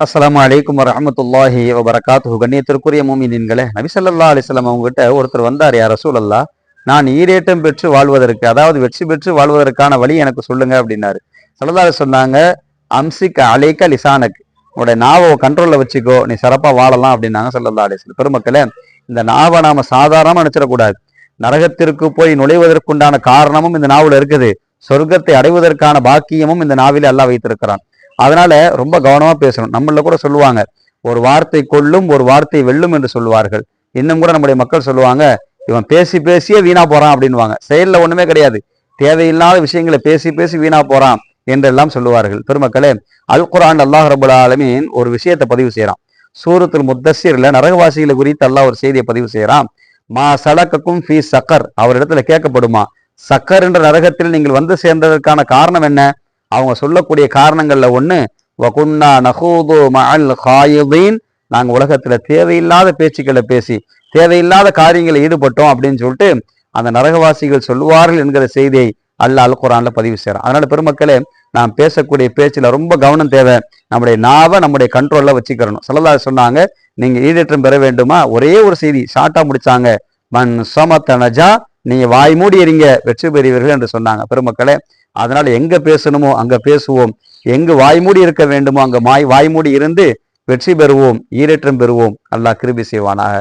அஸ்லாம் அலைக்கும் வரமத்துல்லாஹி வபரகாத்துஹு. கண்ணியத்திற்குரிய மூமினின்களே நபிசல்லா அலிஸ்லாம் அவங்ககிட்ட ஒருத்தர் வந்தார் யார் ரசூலல்லாஹ் நான் ஈரேட்டம் பெற்று வாழ்வதற்கு அதாவது வெற்றி பெற்று வாழ்வதற்கான வழி எனக்கு சொல்லுங்க அப்படின்னாரு. ஸல்லல்லாஹு சொன்னாங்க அம்சிக் அலைக்க லிசானக் உன்னோட நாவை கண்ட்ரோல்ல வச்சுக்கோ நீ சிறப்பாக வாழலாம் அப்படின்னாங்க ஸல்லல்லாஹு அலிஸ்லாம் பெருமக்களே இந்த நாவை நாம சாதாரணமாக நினைச்சிடக்கூடாது. நரகத்திற்கு போய் நுழைவதற்குண்டான காரணமும் இந்த நாவில் இருக்குது. சொர்க்கத்தை அடைவதற்கான பாக்கியமும் இந்த நாவிலே அல்லா வைத்திருக்கிறான். அதனால ரொம்ப கவனமா பேசணும். நம்மள கூட சொல்லுவாங்க ஒரு வார்த்தை கொல்லும் ஒரு வார்த்தை வெல்லும் என்று சொல்லுவார்கள். இன்னும் கூட நம்முடைய மக்கள் சொல்லுவாங்க இவன் பேசி பேசியே வீணா போறான் அப்படின்வாங்க செயல்ல ஒண்ணுமே கிடையாது. தேவையில்லாத விஷயங்களை பேசி பேசி வீணா போறான் என்றெல்லாம் சொல்லுவார்கள். பெருமக்களே அல் குரான் அல்லாஹ் ரபுல் ஆலமீன் ஒரு விஷயத்தை பதிவு செய்யறான் சூரத்தில் முத்தசீர்ல நரகவாசிகளை குறித்து அல்லாஹ் ஒரு செய்தியை பதிவு செய்யறான் மா சலக்கக்கும் ஃபி சக்கர் அவரிடத்துல கேட்கப்படுமா? சக்கர் என்ற நரகத்தில் நீங்கள் வந்து சேர்ந்ததற்கான காரணம் என்ன? அவங்க சொல்லக்கூடிய காரணங்களில் ஒன்று வகுன்னா நகூது மஅல் காயிதீன். நாங்கள் உலகத்தில் தேவையில்லாத பேச்சுக்களை பேசி தேவையில்லாத காரியங்களை ஈடுபட்டோம் அப்படின்னு சொல்லிட்டு அந்த நரகவாசிகள் சொல்லுவார்கள் என்கிற செய்தியை அல்லாஹ் அல் குரானில் பதிவு செய்கிறோம் அதனால் பெருமக்களே நாம் பேசக்கூடிய பேச்சில் ரொம்ப கவனம் தேவை. நம்முடைய நாவை நம்முடைய கண்ட்ரோலில் வச்சுக்கிறணும். சொல்லலா சொன்னாங்க நீங்கள் ஈடேற்றம் பெற வேண்டுமா? ஒரே ஒரு செய்தி ஷார்ட்டாக முடிச்சாங்க. மன் சமத்தனஜா நீங்கள் வாய் மூடி எறிங்க வெற்றி பெறுவீர்கள் என்று சொன்னாங்க. பெருமக்களே அதனால் எங்கே பேசணுமோ அங்கே பேசுவோம். எங்கு வாய்மூடி இருக்க வேண்டுமோ அங்கே மாய் வாய்மூடி இருந்து வெற்றி பெறுவோம் ஈரேற்றம் பெறுவோம். அல்லாஹ் கிருபி செய்வானாக.